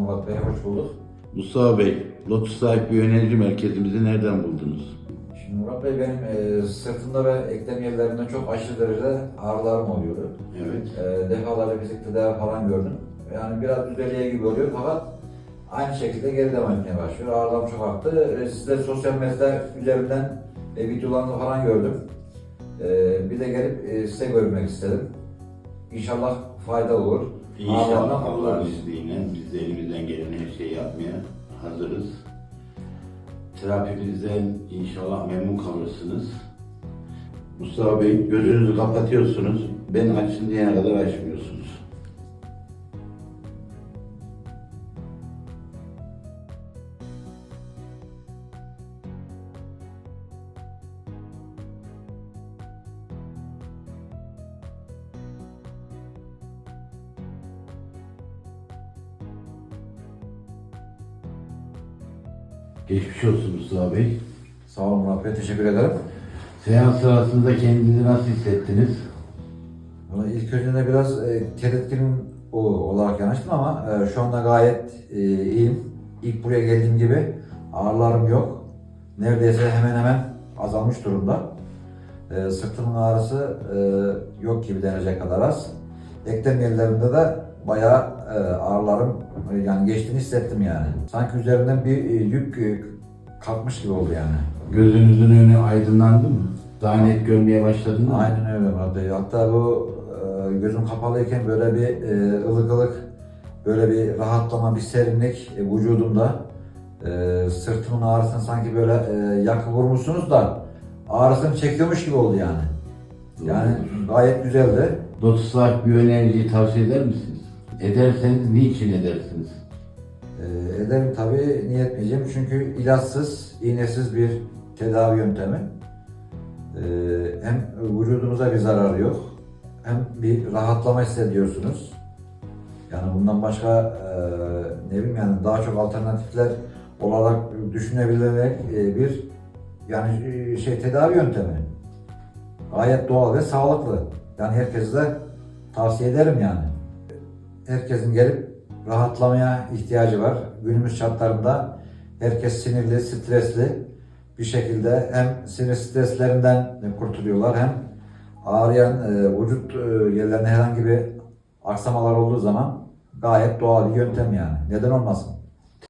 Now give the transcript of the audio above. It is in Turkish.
Murat Bey, hoş bulduk. Mustafa Bey, Lotus Sahip Biyoenerji Merkezimizi nereden buldunuz? Şimdi Murat Bey benim e, sırtımda ve eklem yerlerimde çok aşırı derecede ağrılarım oluyordu. Evet. E, defalarca fizik tedavi falan gördüm. Yani biraz düzeliğe gibi oluyor fakat aynı şekilde geri devam etmeye başlıyor. Ağrılarım çok arttı. E, siz de sosyal medya üzerinden e, videolarını falan gördüm. E, bir de gelip e, size görmek istedim. İnşallah fayda olur. İnşallah kurtuluruz. izniyle biz de gelen her şeyi yapmaya hazırız. Terapimizden inşallah memnun kalırsınız. Mustafa Bey gözünüzü kapatıyorsunuz. Ben açın diyene kadar açmıyorsunuz. Geçmiş olsun Mustafa Bey. Sağ olun Bey, teşekkür ederim. Seans sırasında kendinizi nasıl hissettiniz? Valla ilk önce biraz e, tedirgin olarak yanaştım ama e, şu anda gayet e, iyiyim. İlk buraya geldiğim gibi ağrılarım yok. Neredeyse hemen hemen azalmış durumda. E, sırtımın ağrısı e, yok gibi denecek kadar az. Eklem yerlerimde de bayağı e, ağrılarım e, yani geçtiğini hissettim yani. Sanki üzerimden bir e, yük e, kalkmış gibi oldu yani. Gözünüzün önü aydınlandı mı? Daha net görmeye başladınız mı? Aynen öyle Murat Bey. Hatta bu e, gözüm kapalıyken böyle bir e, ılık ılık, böyle bir rahatlama, bir serinlik e, vücudumda. E, sırtımın ağrısını sanki böyle e, yakı vurmuşsunuz da ağrısını çekiyormuş gibi oldu yani. Yani gayet güzeldi. Lotus Life Biyoenerjiyi tavsiye eder misiniz? Ederseniz niçin edersiniz? E, ederim tabii niye etmeyeceğim çünkü ilaçsız, iğnesiz bir tedavi yöntemi. E, hem vücudumuza bir zararı yok, hem bir rahatlama hissediyorsunuz. Yani bundan başka e, ne bileyim yani daha çok alternatifler olarak düşünebilecek e, bir yani e, şey tedavi yöntemi. Gayet doğal ve sağlıklı. Yani herkese de tavsiye ederim yani. Herkesin gelip rahatlamaya ihtiyacı var. Günümüz şartlarında herkes sinirli, stresli bir şekilde hem sinir streslerinden kurtuluyorlar hem ağrıyan e, vücut e, yerlerine herhangi bir aksamalar olduğu zaman gayet doğal bir yöntem yani. Neden olmasın?